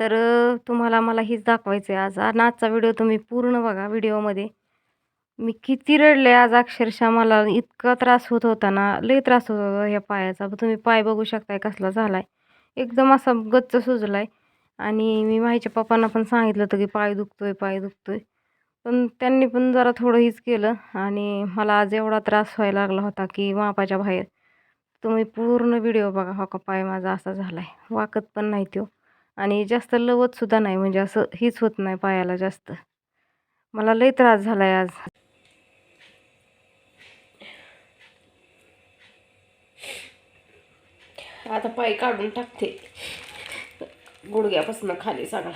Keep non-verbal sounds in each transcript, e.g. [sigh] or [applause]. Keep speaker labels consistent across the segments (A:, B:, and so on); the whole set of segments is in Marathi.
A: तर तुम्हाला मला हेच दाखवायचं आहे आज. आणि आजचा व्हिडिओ तुम्ही पूर्ण बघा व्हिडिओमध्ये. मी किती रडले आज अक्षरशः मला इतका त्रास होत होता ना लई त्रास होत होता ह्या पायाचा. तुम्ही पाय बघू शकताय कसला झाला आहे एकदम असा गच्च सुजला आहे आणि मी माझ्या पप्पांना पण सांगितलं होतं की पाय दुखतोय पाय दुखतोय. पण त्यांनी पण जरा थोडं हीच केलं. आणि मला आज एवढा त्रास व्हायला लागला होता की मापाच्या बाहेर. तुम्ही पूर्ण व्हिडिओ बघा हो का पाय माझा असा झाला आहे वाकत पण नाही तो आणि जास्त लवत सुद्धा नाही म्हणजे असं हीच होत नाही पायाला जास्त. मला लई त्रास झाला आहे आज.
B: आता पाय काढून टाकते. गुडघ्यापासून खाली सगळा.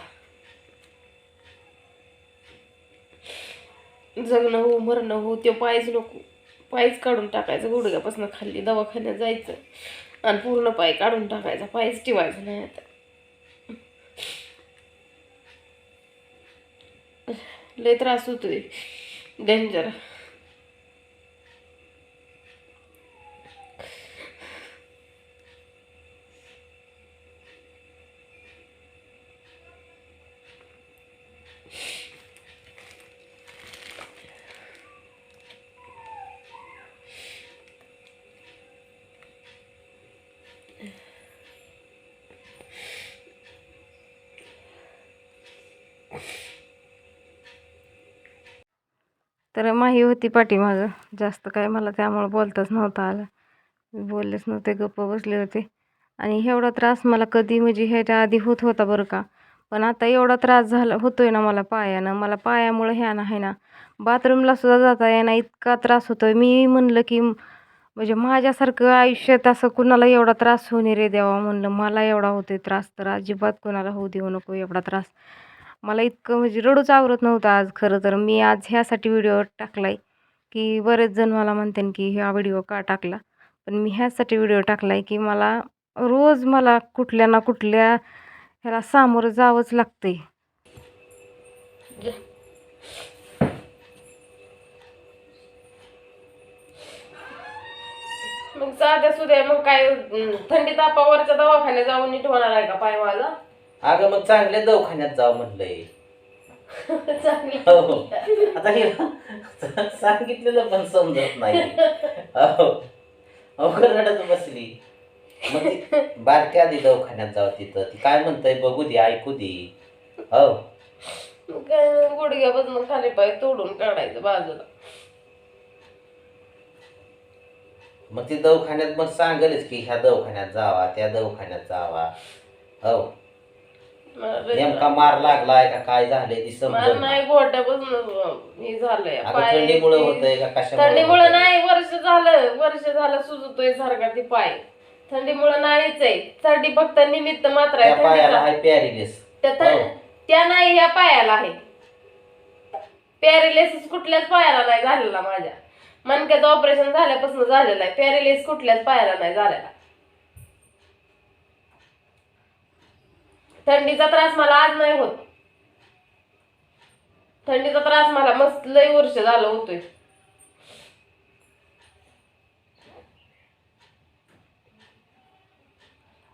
B: जगणं हो मरणं हो ते पायच नको. पायच काढून टाकायचं गुडघ्यापासून खाली दवाखान्यात जायचं. आणि पूर्ण पाय काढून टाकायचा पायच ठेवायचा नाही आता. लय त्रास होतोय. डेंजर
A: तर माही होती पाठीमागं जास्त काय मला त्यामुळं बोलताच नव्हता आलं. मी बोललेच नव्हते गप्प बसले होते. आणि एवढा त्रास मला कधी म्हणजे ह्याच्या आधी होत होता बरं का. पण आता एवढा त्रास झाला होतोय ना मला पायानं. मला पायामुळं ह्या ना आहे ना. बाथरूमला सुद्धा जाता येणं इतका त्रास होतोय. मी म्हणलं की म्हणजे माझ्यासारखं आयुष्यात असं कुणाला एवढा त्रास होणे रे देवा म्हणलं. मला एवढा होतोय त्रास तर अजिबात कुणाला होऊ देऊ नको एवढा त्रास. मला इतकं म्हणजे रडूच आवरत नव्हतं आज खरं तर. मी आज ह्यासाठी व्हिडिओ टाकला आहे की बरेच जण मला म्हणते की हा व्हिडिओ का टाकला? पण मी ह्यासाठी व्हिडिओ टाकला आहे की मला रोज मला कुठल्या ना कुठल्या ह्याला सामोरं जावंच लागते
B: मग साध्या सुद्या मग काय थंडी तापावरच्या दवाखान्यात जाऊन नीट होणार आहे का पाय माझा?
C: अगं मग चांगल्या दवाखान्यात जाऊ म्हणलंय.
B: चांगलं
C: हो. आता हे सांगितलेलं पण समजत नाही. हो. अवघड रडत बसली. मग ती बारक्या आधी दवाखान्यात जाऊ तिथं. ती काय म्हणतंय बघू दे ऐकू दे. हो.
B: काय गुडघ्यापासून खाली पाय तोडून काढायचं बाजूला.
C: मग ती दवाखान्यात मग सांगेलच की ह्या दवाखान्यात जावा त्या दवाखान्यात जावा. हो. नेमका मार लागलाय का काय झालंय ती
B: मला नाही गोट्यापासून हे झालंय.
C: अगं
B: पाय-
C: थंडीमुळे होतंय का? कशामुळे
B: थंडीमुळे
C: होतंय?
B: नाही वर्ष झालं वर्ष झालं सुजतोय सारखा ती पाय. थंडीमुळे नाहीच आहे. थंडी फक्त निमित्त मात्र आहे
C: त्या पायाला
B: थंडीचा.
C: हाय पॅरिलिस.
B: त्या
C: हो.
B: थं- त्या नाही या पायाला आहे. पॅरेलिसिस कुठल्याच पायाला नाही झालेला माझ्या. मणक्याचं ऑपरेशन झाल्यापासून झालेलं आहे. पॅरेलिस कुठल्याच पायाला नाही झालेला. थंडीचा त्रास मला आज नाही होत. थंडीचा त्रास मला मस्त लय वर्ष झालं होतोय.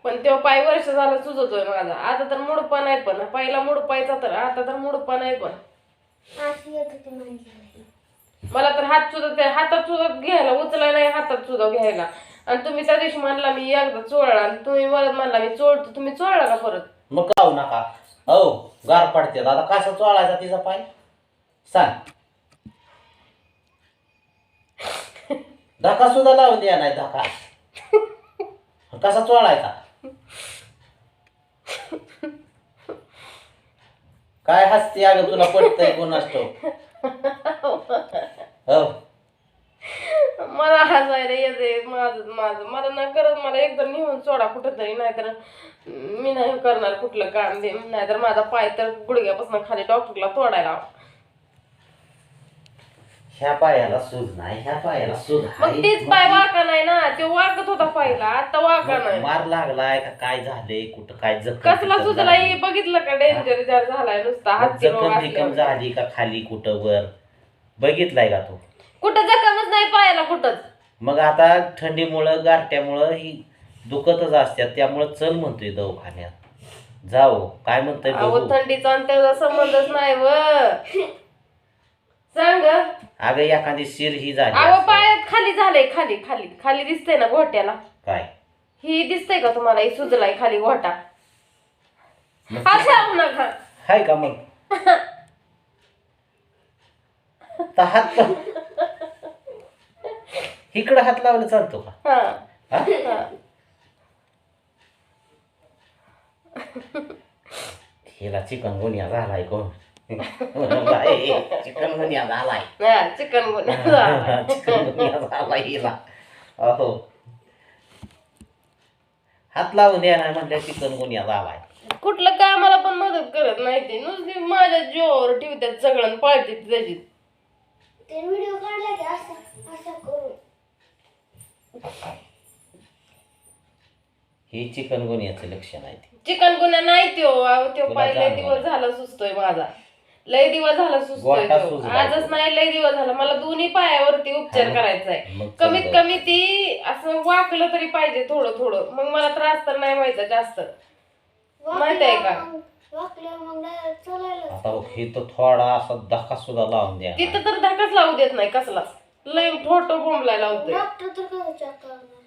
B: पण तेव्हा पाय वर्ष झालं सुजतोय माझा. आता तर मुडपा नाही पण. पहिला मुडपायचा तर आता तर मुडपा नाही पण. मला तर हात सुद्धा त्या हातात सुद्धा घ्यायला उचलायला नाही हातात सुद्धा घ्यायला. आणि तुम्ही त्या दिवशी म्हणला मी एकदा चोळला आणि तुम्ही परत म्हणला मी चोळतो. तुम्ही चोळला का परत?
C: मग काऊ नका. हो गार पडते आता कसा चोळायचा तिचा पाय? सांग. धका सुद्धा लावून द्या नाही धका कसा चोळायचा? काय हसते अगं तुला पडतंय कोणास हो
B: मला हसायला येते माझं माझं मला ना करत मला एकदम निघून सोडा कुठं तरी नाहीतर मी नाही करणार कुठलं काम बी नाहीतर माझा पाय तर गुडघ्यापासून खाली डॉक्टरला तोडायला.
C: ह्या पायाला सूज नाही ह्या पायाला सूज
B: मग
C: आहे.
B: तेच पाय वाका नाही ना ते वाकत होता पहिला आता वाका नाही
C: मार लागलाय का काय झालंय कुठं काय जखम
B: कसला
C: झाली?
B: हे बघितलं का डेंजर जार झालाय नुसता हातची रोग
C: जखम
B: असल्यावर.
C: झाली का खाली कुठं वर बघितलाय का तू
B: कुठं जखमच नाही पायाला कुठंच
C: मग आता थंडीमुळं गारट्यामुळं ही दुखतच असतात. त्यामुळं चल म्हणतोय दवाखान्यात. जाऊ काय म्हणतोय
B: अहो
C: बघू.
B: थंडीचा आणि त्याचा संबंधच नाही व. सांग.
C: अगं एखादी शिर ही झाली
B: अहो. पायात खाली झालंय खाली खाली. खाली दिसतंय ना घोट्याला?
C: काय?
B: ही दिसतंय का तुम्हाला? ही सुजलाय खाली घोटा.
C: मग
B: अशा होऊ नका
C: हाय का मग? [laughs] तर हात इकडं हात लावला चालतो का?
B: हा.
C: हा?
B: हा.
C: हिला चिकन गुन्हा झालाय कोण? चिकन गुन्हा झालाय.
B: चिकन गुन्हा
C: चिकन गुन्हा झालाय हिला. अहो. हात लावून द्या नाही म्हणल्या चिकन गुन्हा झालाय.
B: कुठलं कामाला पण मदत करत नाही ते. नुसती माझ्या जीवावर ठेवतात सगळं पळते त्याची.
D: ते व्हिडिओ काढला की असं असं करू.
C: हे चिकन गुन्ह्याचं लक्षण आहे ते
B: चिकन गुन्हा नाही त्यो अहो, त्यो
C: तुला
B: पाय लय
C: जाणवलं.
B: दिवस झाला सुचतोय माझा लय दिवस झाला सुचतोय
C: गोटा
B: त्यो.
C: सुजलाय
B: आजच
C: तो.
B: नाही लय दिवस झाला मला दोन्ही पायावरती उपचार
C: हा
B: करायचा आहे
C: मग
B: कमीत
C: समजा.
B: कमी ती असं वाकलं तरी पाहिजे थोडं थोडं मग मला त्रास तर नाही व्हायचा जास्त माहीत आहे का?
D: वाकल्या मग direct चालायला
C: आता बघ, हे तर थोडा असा धक्का सुद्धा लावून द्या
B: तिथं तर धक्काच लावू देत नाही कसलाच लय फोटो बोंबलाय लावतोय
D: डॉक्टर तर कसं चेक करणार?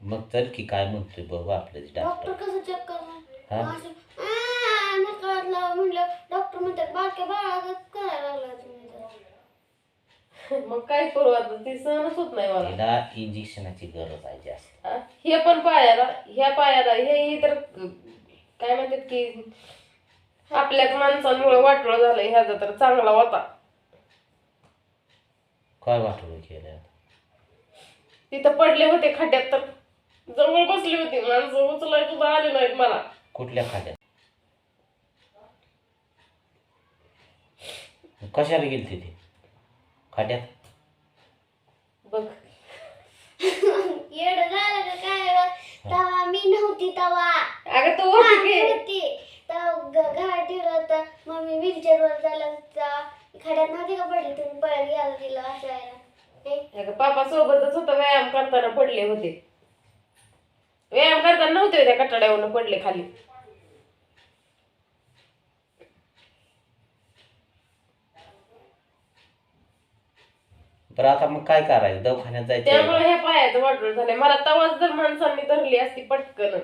C: मग चल की काय म्हणतोय बघू आपलं
D: डॉक्टर
C: डॉक्टर
D: कसं चेक करणार?
C: हा?
D: असं "आ, नकारातला म्हणलं डॉक्टर म्हणतात बारक्या बाळागत करायला लागला तुम्ही तर." [laughs]
B: मग काय करू आता? ती सहनच होत नाही मला.
C: इंजेक्शनाची गरज आहे जास्त.
B: हा? हे पण पायाला ह्या पायाला हे ही तर काय म्हणतात की आपल्याच माणसांमुळे वाटलं झालं ह्याचा तर चांगला होता.
C: काय वाटलं केलं
B: तिथं पडले होते खड्ड्यात तर. जवळ बसली होती माणसं उचलाय सुद्धा आले नाहीत मला.
C: कुठल्या खात्यात कशाला गेली ती? खाट्यात
B: बघ.
D: येडं झालं का काय तवा मी नव्हती तवा.
B: अगं तू होती की.
D: होती. घरात ठेवलं होतं. मम्मी व्हीलचेअर वर झालं होतं खड्यात नव्हती का पडली तुम्ही पळत गेला तिला असायला हे,
B: अगं पापा सोबतच होतं व्यायाम करताना पडले होते. व्यायाम करताना नव्हते त्या कटाड्यावरून पडले खाली.
C: बरं आता मग काय करायचं? दवाखान्यात जायचं
B: त्यामुळे ह्या पायाचं वाटलं झालंय. मला तवाच जर माणसांनी धरली असती पटकन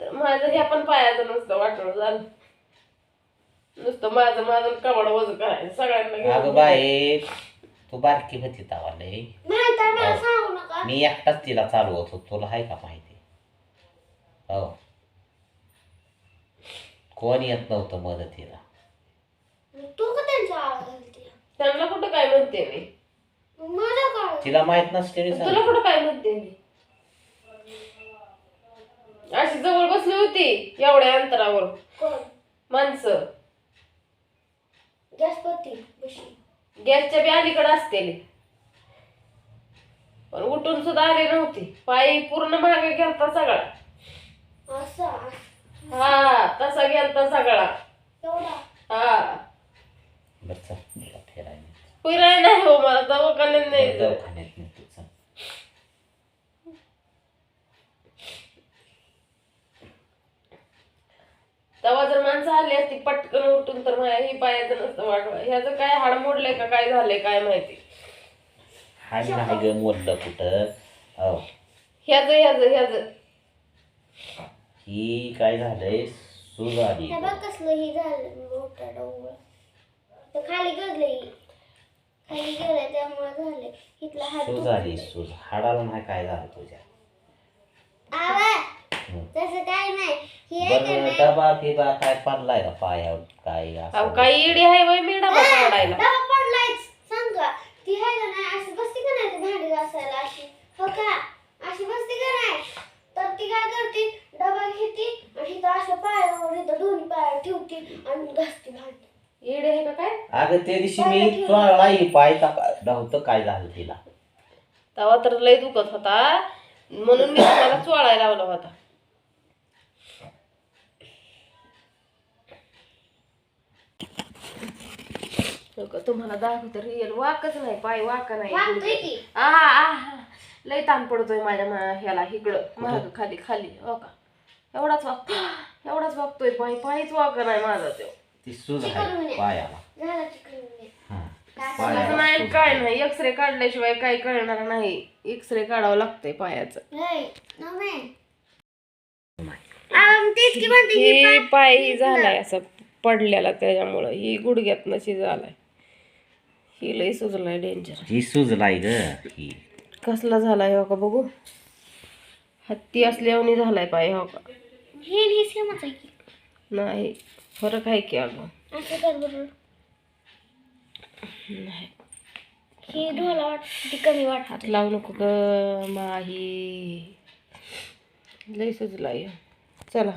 B: तर माझं ह्या पण पायाचं नुसतं वाटलं झालं. नुसतं माझं माझं कवड वज करायचं सगळ्यांना
C: अगं
B: घेऊन.
C: बाई तू बारकी होती तवा लय.
D: नाही तर मला
C: हो.
D: सांगू नका.
C: मी एकटाच तिला चालवत होतो तुला आहे का माहिती? हो. कोण येत नव्हतं मदतीला?
D: तू का त्यांच्या आळ घालते?
B: त्यांना कुठं काय म्हणते मी?
D: मग माझ्या काळ
C: तिला माहीत नसते मी
B: तुला कुठं काय म्हणते मी? अशी जवळ बसली होती एवढ्या अंतरावर.
D: कोण?
B: माणसं.
D: गॅसपती बशी.
B: गॅसच्या बी अलीकडे असतेली. पण उठून सुद्धा आली नव्हती. पायी पूर्ण मागे गेलता सगळा.
D: असं
B: हा तसा गेलता सगळा.
D: एवढा?
B: हा.
C: बरं चल फिरायला
B: फिराय नाही हो मला दवाखान्यात नाही
C: दवाखान्यात नेतो चल
B: तेव्हा जर माणसं आली असती पटकन उठून तर माझ्या ही पायाचं नसतं वाटवा ह्याचं काय हाड मोडलंय का काय झालंय काय माहिती.
C: हाड नाही ग मोडलं कुठं. हो
B: ह्याचं ह्याचं ह्याचं.
C: ही काय झालंय? सूज आली
D: हे बघ कसलं ही झालं मोठा डोंगर. तर खाली गजलं ही खाली गेलं त्यामुळे झालं इथला हात
C: सूज आली सूज. हाडाला नाही काय झालं तुझ्या.
D: तसं काय नाही. ही आहे का
C: बरं
D: नाही?
C: डबा फिबा काय पडलाय का पायावर? काय
B: अहो
C: असं
B: काही इडी आहे वय मी डबा काढायला.
D: डबा पडलायच सांग का ती आहे का नाही? अशी बसती का नाही ती भांडी घासायला? अशी. हो का? अशी बसती का नाही? तर ती काय करते? डबा घेते आणि इथं अशा पायावर इथं दोन्ही पाय ठेवते आणि घासते भांडी.
B: इडी आहे का काय?
C: अगं त्या दिवशी मी चोळला पाय नव्हतं काय झालं तिला.
B: तेव्हा तर लय दुखत होता. म्हणून मी तुम्हाला चोळायला लावला होता. तुम्हाला दाखवतो रिअल वाकच नाही पाय वाका
D: वाकतोय
B: नाही लय ताण पडतोय माझ्या मा- ह्याला इकडं महाग खाली खाली. हो का? एवढाच वाक एवढाच वागतोय पाय पायच वाका नाही माझा तो.
C: ती सूज आहे पायाला.
D: झाला चिकन
C: हा.
B: असं
C: पायाला
B: नाही काय. नाही. एक्सरे काढल्याशिवाय काय कळणार नाही. एक्सरे काढावं लागतंय पायाचं. ही पाय ही झालाय असं पडलेला त्याच्यामुळं. ही गुडघ्यात नशी झालाय ही लय सुजलाय डेंजर
C: ही सुजलाय ग ही.
B: कसला झालाय हो का बघू? हत्ती असल्यावर झालाय पाय हो का? नाही फरक आहे की अगं? नाही.
D: हे ढोला वाट ती कमी वाट
B: हात लावू नको ग माही. लय सुजलाय. चला.